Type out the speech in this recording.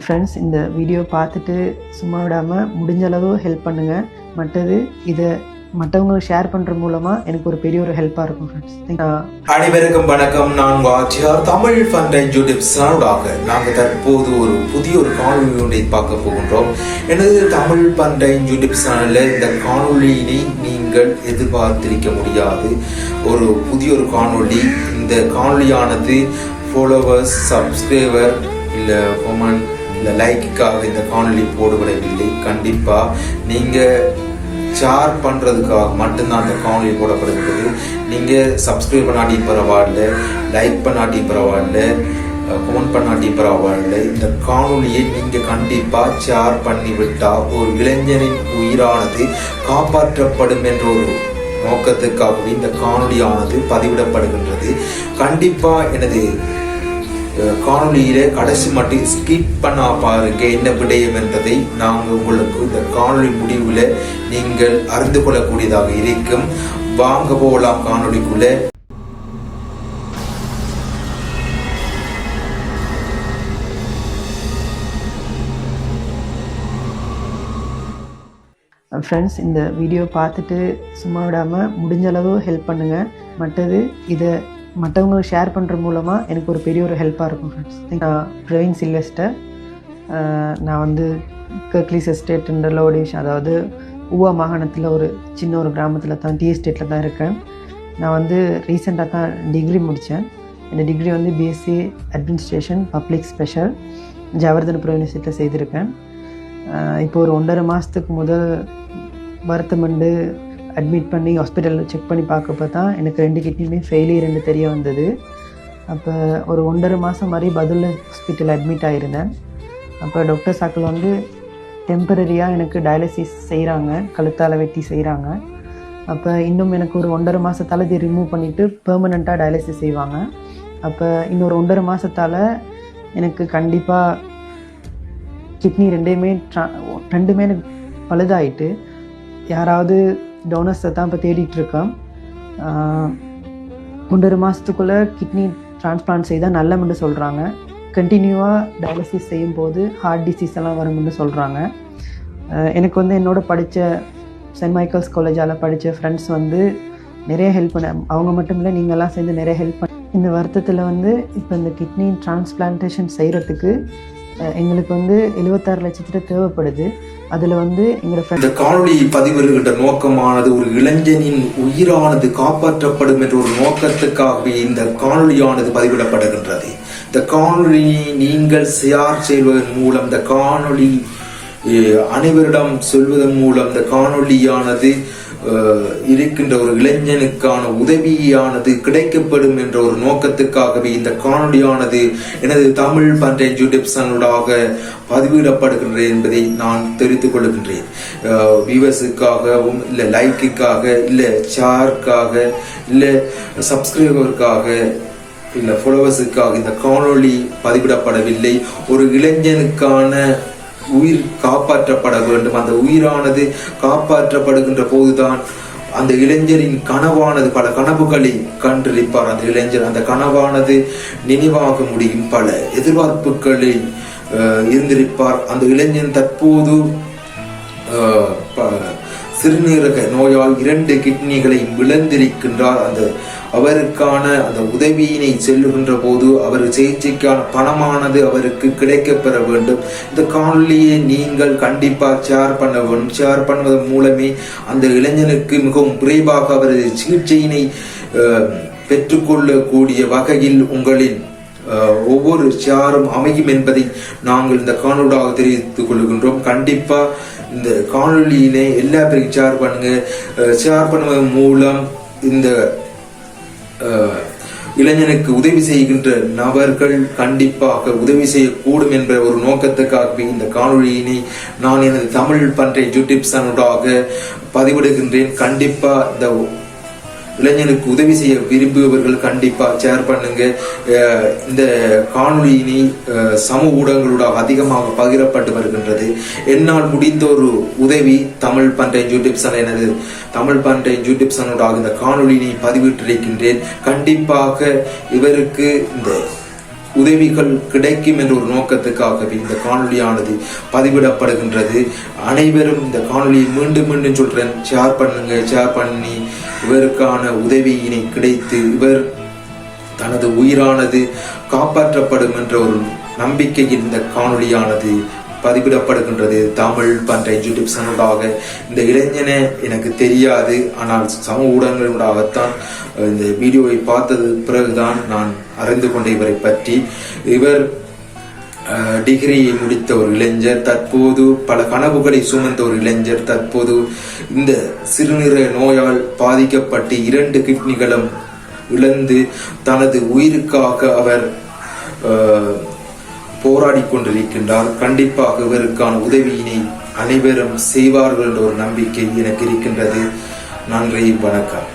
Friends இந்த video பார்த்துட்டு சும்மா விடாமல் முடிஞ்ச அளவு ஹெல்ப் பண்ணுங்கள் மற்றது இதை மற்றவங்களுக்கு ஷேர் பண்ணுற மூலமாக எனக்கு ஒரு பெரிய ஒரு ஹெல்ப்பாக இருக்கும் ஃப்ரெண்ட்ஸ் அனைவருக்கும் வணக்கம். நான் உங்கள் ஆட்சியார் தமிழ் ஃபண்ட் யூடியூப் சேனலாக நாங்கள் தற்போது ஒரு புதிய ஒரு காணொலி ஒன்றை பார்க்க போகின்றோம். எனது தமிழ் பண்டை யூடியூப் சேனலில் இந்த காணொலியினை நீங்கள் எதிர்பார்த்திருக்க முடியாது. ஒரு புதிய ஒரு காணொளி. இந்த காணொலியானது ஃபாலோவர்ஸ் சப்ஸ்கிரைபர் இல்லை உமன் இல்லை லைக்குக்காக இந்த காணொலி போடப்படவில்லை. கண்டிப்பாக நீங்கள் ஷேர் பண்ணுறதுக்காக மட்டும்தான் அந்த காணொலி போடப்படுகிறது. நீங்கள் சப்ஸ்கிரைப் பண்ணாட்டி பரவாயில்ல லைக் பண்ணாட்டி பரவாயில்ல கமெண்ட் பண்ணாட்டி பரவாயில்ல. இந்த காணொலியை நீங்கள் கண்டிப்பாக ஷேர் பண்ணி விட்டால் ஒரு இளைஞரின் உயிரானது காப்பாற்றப்படும் என்ற ஒரு நோக்கத்துக்காகவே இந்த காணொலியானது பதிவிடப்படுகின்றது. கண்டிப்பாக எனது காணொலியிலே கடைசி மட்டும் ஸ்கிப் பண்ணா பாருங்க என்ன விடயம் என்பதை நாங்கள் உங்களுக்கு இந்த காணொலி முடிவில் நீங்கள் அறிந்து கொள்ளக்கூடியதாக இருக்கும். வாங்க போகலாம் காணொளிக்குள்ள. ஃப்ரெண்ட்ஸ் இந்த வீடியோ பார்த்துட்டு சும்மா விடாமல் முடிஞ்ச அளவு ஹெல்ப் பண்ணுங்கள் மற்றது இதை மற்றவங்களுக்கு ஷேர் பண்ணுற மூலமாக எனக்கு ஒரு பெரிய ஒரு ஹெல்ப்பாக இருக்கும் ஃப்ரெண்ட்ஸ் நான் பிரவீன் சில்வெஸ்டர் நான் வந்து கர்க்லிஸ் எஸ்டேட் லோடிஷ் அதாவது ஊவா மாகாணத்தில் ஒரு சின்ன ஒரு கிராமத்தில் தான் டி எஸ்டேட்டில் தான் இருக்கேன். நான் வந்து ரீசெண்டாக தான் டிகிரி முடித்தேன் இந்த டிகிரி வந்து BSc administration public special Jayewardenepura யூனிவர்சிட்டியில் செய்திருக்கேன். இப்போ ஒரு ஒன்றரை மாதத்துக்கு முதல் வருத்தமண்டு அட்மிட் பண்ணி ஹாஸ்பிட்டலில் செக் பண்ணி பார்க்கப்ப தான் எனக்கு ரெண்டு கிட்னியுமே ஃபெயிலியர்னு தெரிய வந்தது. அப்போ ஒரு ஒன்றரை மாதம் மாதிரி பதில் ஹாஸ்பிட்டல் அட்மிட் ஆகிருந்தேன் அப்போ டாக்டர் சாக்கில் வந்து டெம்பரரியாக எனக்கு டயாலிசிஸ் செய்கிறாங்க கழுத்தால் வெட்டி செய்கிறாங்க அப்போ இன்னும் எனக்கு ஒரு ஒன்றரை மாதத்தால் இதை ரிமூவ் பண்ணிவிட்டு பெர்மனெண்ட்டாக டயாலிசிஸ் செய்வாங்க. அப்போ இன்னொரு ஒன்றரை மாதத்தால் எனக்கு கண்டிப்பாக கிட்னி ரெண்டையுமே ட்ரா ரெண்டுமே எனக்கு பழுதாயிட்டு யாராவது டோனர்ஸை தான் இப்போ தேடிட்டுருக்கேன் ஒன்றரை மாதத்துக்குள்ளே கிட்னி டிரான்ஸ்பிளான்ட் செய்தால் நல்லமுன்னு சொல்கிறாங்க கண்டினியூவாக டயாலிசிஸ் செய்யும்போது ஹார்ட் டிசீஸ் எல்லாம் வரும்னு சொல்கிறாங்க எனக்கு வந்து என்னோட படித்த சென்ட் மைக்கேல்ஸ் காலேஜால் படித்த ஃப்ரெண்ட்ஸ் வந்து நிறைய ஹெல்ப் பண்ண அவங்க மட்டும் இல்லை நீங்கள்லாம் சேர்ந்து நிறைய ஹெல்ப் பண்ண. இந்த வருத்தத்தில் வந்து இப்போ இந்த கிட்னி டிரான்ஸ்பிளான்டேஷன் செய்கிறதுக்கு எங்களுக்கு வந்து எழுபத்தாறு லட்சத்தில் தேவைப்படுது. அதில் வந்து எங்களோட இந்த காணொலி பதிவிடுகின்ற நோக்கமானது ஒரு இளைஞனின் உயிரானது காப்பாற்றப்படும் என்ற ஒரு நோக்கத்துக்காகவே இந்த காணொளியானது பதிவிடப்படுகின்றது. இந்த காணொலியை நீங்கள் ஷேர் செய்வதன் மூலம் இந்த காணொளி அனைவரிடம் சொல்வதன் மூலம் இந்த காணொளியானது இருக்கின்ற ஒரு இளைஞனுக்கான உதவியானது கிடைக்கப்படும் என்ற ஒரு நோக்கத்துக்காகவே இந்த காணொளியானது எனது தமிழ் பண்டைய யூடியூப் சேனலாக பதிவிடப்படுகின்றது என்பதை நான் தெரிவித்துக் கொள்கின்றேன். வியூவர்ஸுக்காகவும் இல்லை லைக்குக்காக இல்லை ஷேருக்காக இல்லை சப்ஸ்கிரைபருக்காக இல்லை ஃபாலோவர்ஸுக்காக இந்த காணொளி பதிவிடப்படவில்லை. ஒரு இளைஞனுக்கான உயிர் காப்பாற்றப்பட வேண்டும். அந்த உயிரானது காப்பாற்றப்படுகின்ற போதுதான் அந்த இளைஞரின் கனவானது பல கனவுகளை கண்டிருப்பார் அந்த இளைஞர் அந்த கனவானது நினைவாக முடியும். பல எதிர்பார்ப்புகளை இருந்திருப்பார். அந்த இளைஞன் தற்போது ப- சிறுநீரக நோயால் இரண்டு கிட்னிகளை விழந்திருக்கின்றார் அந்த அவருக்கான அந்த உதவியினை செல்லுகின்ற போது அவர் சிகிச்சைக்கான பணமானது அவருக்கு கிடைக்கப் பெற வேண்டும். இந்த காணொலியை நீங்கள் கண்டிப்பாக ஷேர் பண்ண வேண்டும். ஷேர் பண்ணுவதன் மூலமே அந்த இளைஞனுக்கு மிகவும் விரைவாக அவரது சிகிச்சையினை அஹ், பெற்றுக்கொள்ளக்கூடிய வகையில் உங்களின் அஹ், ஒவ்வொரு சாரும் அமையும் என்பதை நாங்கள் இந்த காணொலியாக தெரிவித்துக் கொள்கின்றோம். கண்டிப்பா இந்த காணொலியினை எல்லா பேருக்கும் ஷேர் பண்ணுங்க. ஷேர் பண்ணுவதன் மூலம் இந்த இளைஞனுக்கு உதவி செய்கின்ற நபர்கள் கண்டிப்பாக உதவி செய்யக்கூடும் என்ற ஒரு நோக்கத்துக்காகவே இந்த காணொலியினை நான் எனது தமிழ் பன்றை யூடியூப் சேனலாக பதிவிடுகின்றேன். கண்டிப்பா இந்த இளைஞனுக்கு உதவி செய்ய விரும்புபவர்கள் கண்டிப்பாக ஷேர் பண்ணுங்க. இந்த காணொலியினை சமூக ஊடகங்களூடாக அதிகமாக பகிரப்பட்டு வருகின்றது. என்னால் முடிந்த ஒரு உதவி தமிழ் பண்டைய யூடியூப் சேனல் எனது தமிழ் பண்டைய யூடியூப் சேனலூடாக இந்த காணொலியினை பதிவிட்டிருக்கின்றேன். கண்டிப்பாக இவருக்கு இந்த உதவிகள் கிடைக்கும் என்ற ஒரு நோக்கத்துக்காகவே இந்த காணொலியானது பதிவிடப்படுகின்றது. அனைவரும் இந்த காணொலியை மீண்டும் மீண்டும் சொல்றேன். ஷேர் பண்ணுங்க ஷேர் பண்ணி இவருக்கான உதவியினை கிடைத்து இவர் தனது உயிரானது காப்பாற்றப்படும் என்ற ஒரு நம்பிக்கையில் இந்த காணொலியானது பதிவிடப்படுகின்றது தமிழ் பண்ற யூடியூப் சேனலாக இந்த இளைஞனை எனக்கு தெரியாது. ஆனால் சமூக ஊடகங்களூடாகத்தான் இந்த வீடியோவை பார்த்தது பிறகுதான் நான் அறிந்து கொண்ட இவரை பற்றி. இவர் டிகிரியை முடித்த ஒரு இளைஞர் தற்போது பல கனவுகளை சுமந்த ஒரு இளைஞர் தற்போது இந்த சிறுநீரக நோயால் பாதிக்கப்பட்டு இரண்டு கிட்னிகளும் இழந்து தனது உயிருக்காக அவர் போராடி கொண்டிருக்கின்றார் கண்டிப்பாக இவருக்கான உதவியினை அனைவரும் செய்வார்கள் என்ற ஒரு நம்பிக்கை எனக்கு இருக்கின்றது. நன்றி வணக்கம்.